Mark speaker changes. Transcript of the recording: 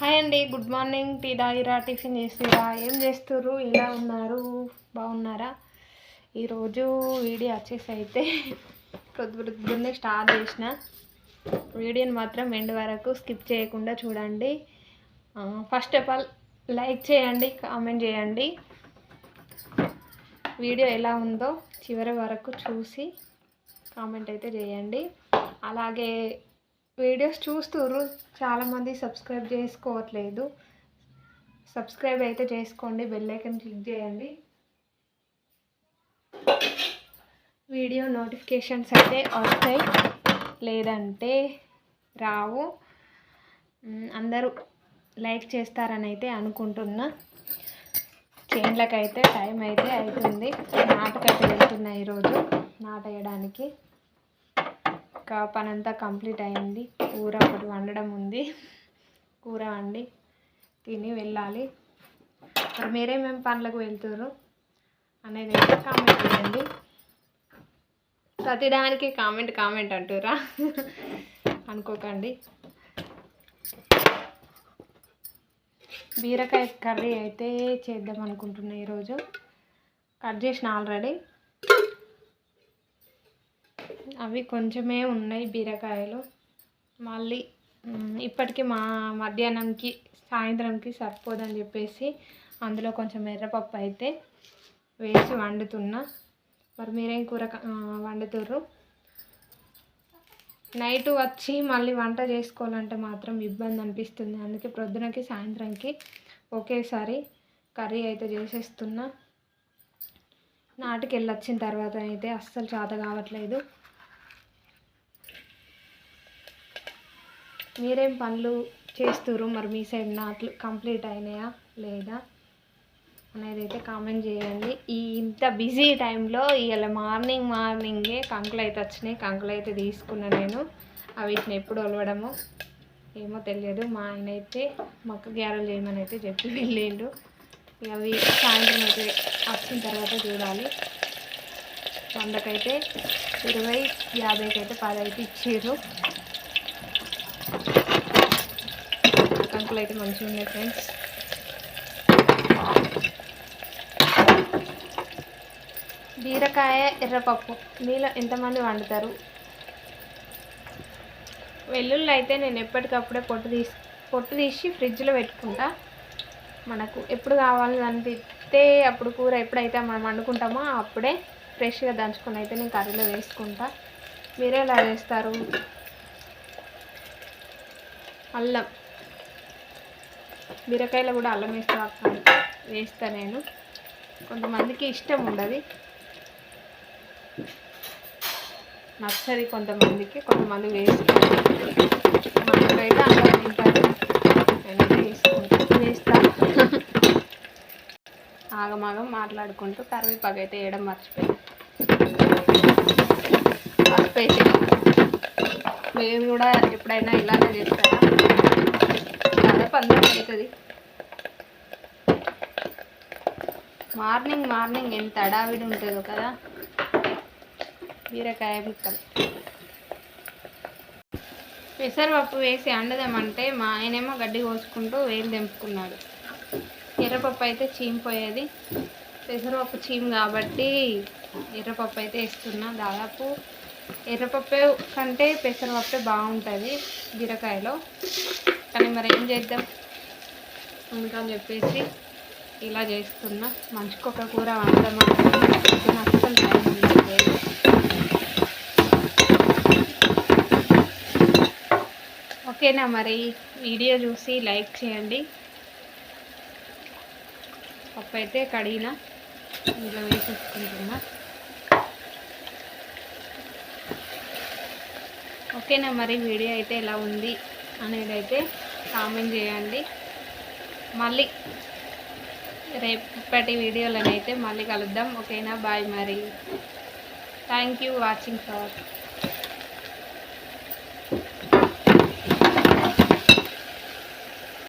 Speaker 1: Hi అండి good morning. Tea తాగిరా tiffin చేసిరా ఏం చేస్తుర్రు? ఎలా ఉన్నారు? బాగున్నారా? ఈరోజు వీడియో వచ్చేసి అయితే పొద్దు పొద్దున్నే స్టార్ట్ చేసిన. వీడియోని మాత్రం ఎండ్ వరకు స్కిప్ చేయకుండా చూడండి. ఫస్ట్ ఆఫ్ ఆల్ లైక్ చేయండి కామెంట్ చేయండి. వీడియో ఎలా ఉందో చివరి వరకు చూసి కామెంట్ అయితే చేయండి. అలాగే వీడియోస్ చూస్తుర్రు చాలామంది సబ్స్క్రైబ్ చేసుకోవట్లేదు. సబ్స్క్రైబ్ అయితే చేసుకోండి బెల్లైకన్ క్లిక్ చేయండి. వీడియో నోటిఫికేషన్స్ అయితే వస్తాయి. లేదంటే రావు. అందరూ లైక్ చేస్తారని అయితే అనుకుంటున్నా. చేన్లకైతే టైం అయితే అవుతుంది. నాటుకైతే వెళ్తున్నాయి ఈరోజు నాటేయడానికి. ఇంకా పని అంతా కంప్లీట్ అయింది. కూర ఒకటి వండడం ఉంది. కూర వండి తిని వెళ్ళాలి. మరి మీరేమేమి పనులకు వెళ్తుర్రు? అనేది కామెంట్ చేయండి. ప్రతిదానికి కామెంట్ కామెంట్ అంటురా అనుకోకండి. బీరకాయ కర్రీ అయితే చేద్దాం అనుకుంటున్నా ఈరోజు. కట్ చేసిన ఆల్రెడీ అవి కొంచెమే ఉన్నాయి బీరకాయలు. మళ్ళీ ఇప్పటికి మా మధ్యాహ్నంకి సాయంత్రంకి సరిపోదని చెప్పేసి అందులో కొంచెం ఎర్రపప్పు అయితే వేసి వండుతున్నా. మరి మీరేం కూర వండుతుర్రు? నైట్ వచ్చి మళ్ళీ వంట చేసుకోవాలంటే మాత్రం ఇబ్బంది అనిపిస్తుంది. అందుకే ప్రొద్దునకి సాయంత్రంకి ఒకేసారి కర్రీ అయితే చేసేస్తున్నా. నాటికి వచ్చిన తర్వాత అయితే అస్సలు చేత కావట్లేదు. మీరేం పనులు చేస్తుర్రు? మరి మీ సైడ్ నాట్లు కంప్లీట్ అయినాయా? లేదా? అనేది అయితే కామెంట్ చేయండి. ఈ ఇంత బిజీ టైంలో ఇవాళ మార్నింగ్ మార్నింగే కంకులు అయితే వచ్చినాయి కంకులు అయితే తీసుకున్నా నేను. అవి వీటిని ఎప్పుడు ఒలవడము ఏమో తెలియదు. మా ఆయన అయితే మొక్క గ్యారెలు చేయమని అయితే చెప్పి వెళ్ళిండు. అవి సాయంత్రం అయితే వచ్చిన తర్వాత చూడాలి. వందకైతే ఇరవై యాభైకి అయితే పది అయితే ఇచ్చారు కంకులు అయితే మంచిగా ఉన్నాయి ఫ్రెండ్స్ బీరకాయ ఎర్రపప్పు మీలో ఎంతమంది వండుతారు? వెల్లుల్లి అయితే నేను ఎప్పటికప్పుడే పొట్టు తీసి పొట్టు తీసి ఫ్రిడ్జ్లో పెట్టుకుంటా. మనకు ఎప్పుడు కావాలని అనిపిస్తే అప్పుడు కూర ఎప్పుడైతే మనం వండుకుంటామో అప్పుడే ఫ్రెష్గా దంచుకొని అయితే నేను కర్రీలో వేసుకుంటా. మీరే ఎలా వేస్తారు అల్లం. బీరకాయలో కూడా అల్లం వేస్తా వేస్తా నేను. కొంతమందికి ఇష్టం ఉండదు. నచ్చది కొంతమందికి కొంతమంది వేస్తారు మనకైతే అల్లం తింటారు. నేనైతే వేసుకుంటా వేస్తా. ఆగమాగం మాట్లాడుకుంటూ కరివేపాకు అయితే వేయడం మర్చిపోయి మర్చిపోయితే మీరు కూడా ఎప్పుడైనా ఇలానే చేస్తారా? అందరం అవుతుంది మార్నింగ్ మార్నింగ్ ఎంత అడావిడి ఉంటుందో కదా. బీరకాయ ముక్కలు. పెసరపప్పు వేసి అండదామంటే మా ఆయనేమో గడ్డి కోసుకుంటూ వేలు తెంపుకున్నాడు. ఎర్రపప్పు అయితే చీమిపోయేది పెసరపప్పు చీమ్ కాబట్టి ఎర్రపప్పు అయితే వేస్తున్నా. దాదాపు ఎర్రపప్పు కంటే పెసరపప్పే బాగుంటుంది బీరకాయలో. కానీ మరి ఏం చేద్దాం? అందుకని చెప్పేసి ఇలా చేస్తున్నా. మంచికి ఒక కూర వండడం అసలు టైం ఓకేనా మరి? వీడియో చూసి లైక్ చేయండి. పప్పు అయితే కడిగిన ఇంట్లో వేసేసుకుంటున్నా ఓకేనా మరి? వీడియో అయితే ఎలా ఉంది. అనేది అయితే కామెంట్ చేయండి. మళ్ళీ రేపటి వీడియోలోనైతే మళ్ళీ కలుద్దాం. ఓకేనా? బాయ్ మరి. Thank you watching for